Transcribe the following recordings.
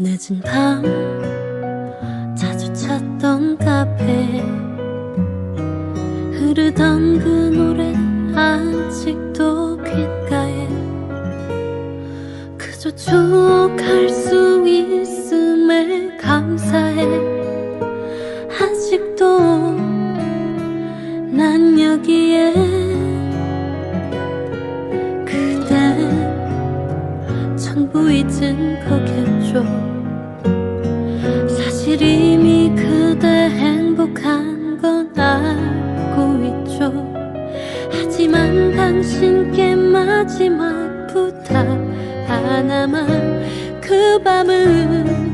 늦은 밤 자주 찾던 카페. 흐르던 그 노래 아직도 귓가에. 그저 추억할 수 있음에 감사해. 아직도 난 여기에 당신께 마지막 부탁 하나만 그 밤은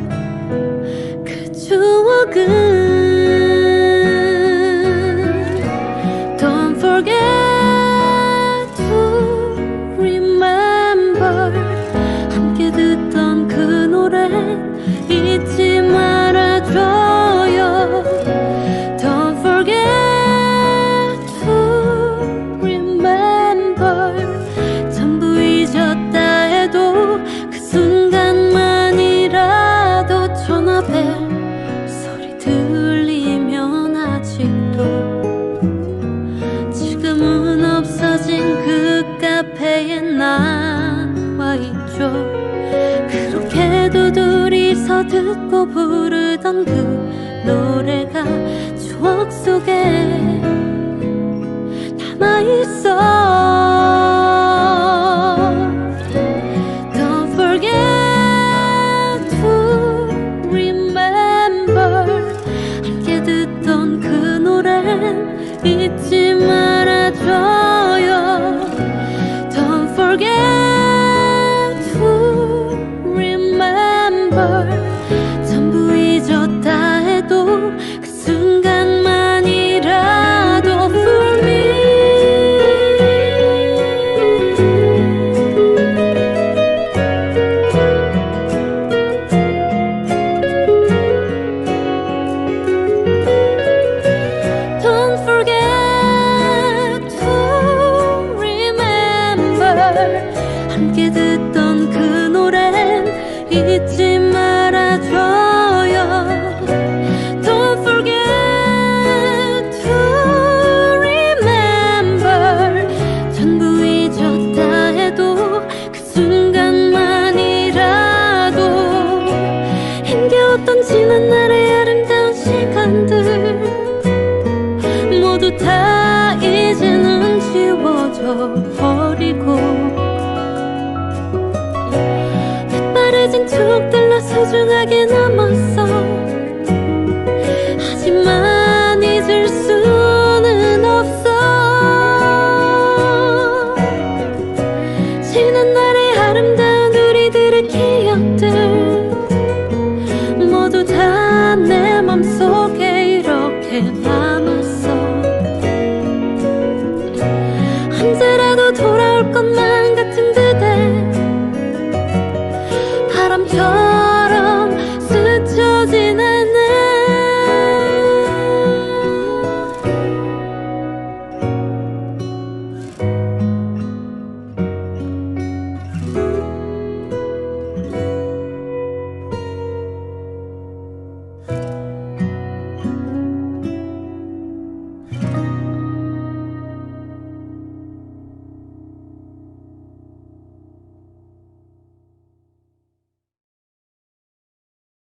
들리면 아직도 지금은 없어진 그 카페에 나와 있죠. 그렇게도 둘이서 듣고 부르던 그 노래가 추억 속에 남아있어 듣던 그 노래는 잊지 말아줘요. Don't forget to remember. 전부 잊었다 해도 그 순간만이라도 힘겨웠던 지난 날의 아름다운 시간들 모두 다 이제는 지워져 버리고 빠르진 추억들로 소중하게 남았어. 하지만 잊을 수는 없어. 지난 날의 아름다운 우리들의 기억들 모두 다 내 맘속에 이렇게 남았어. 언제라도 돌아올 것만 같은 Bye.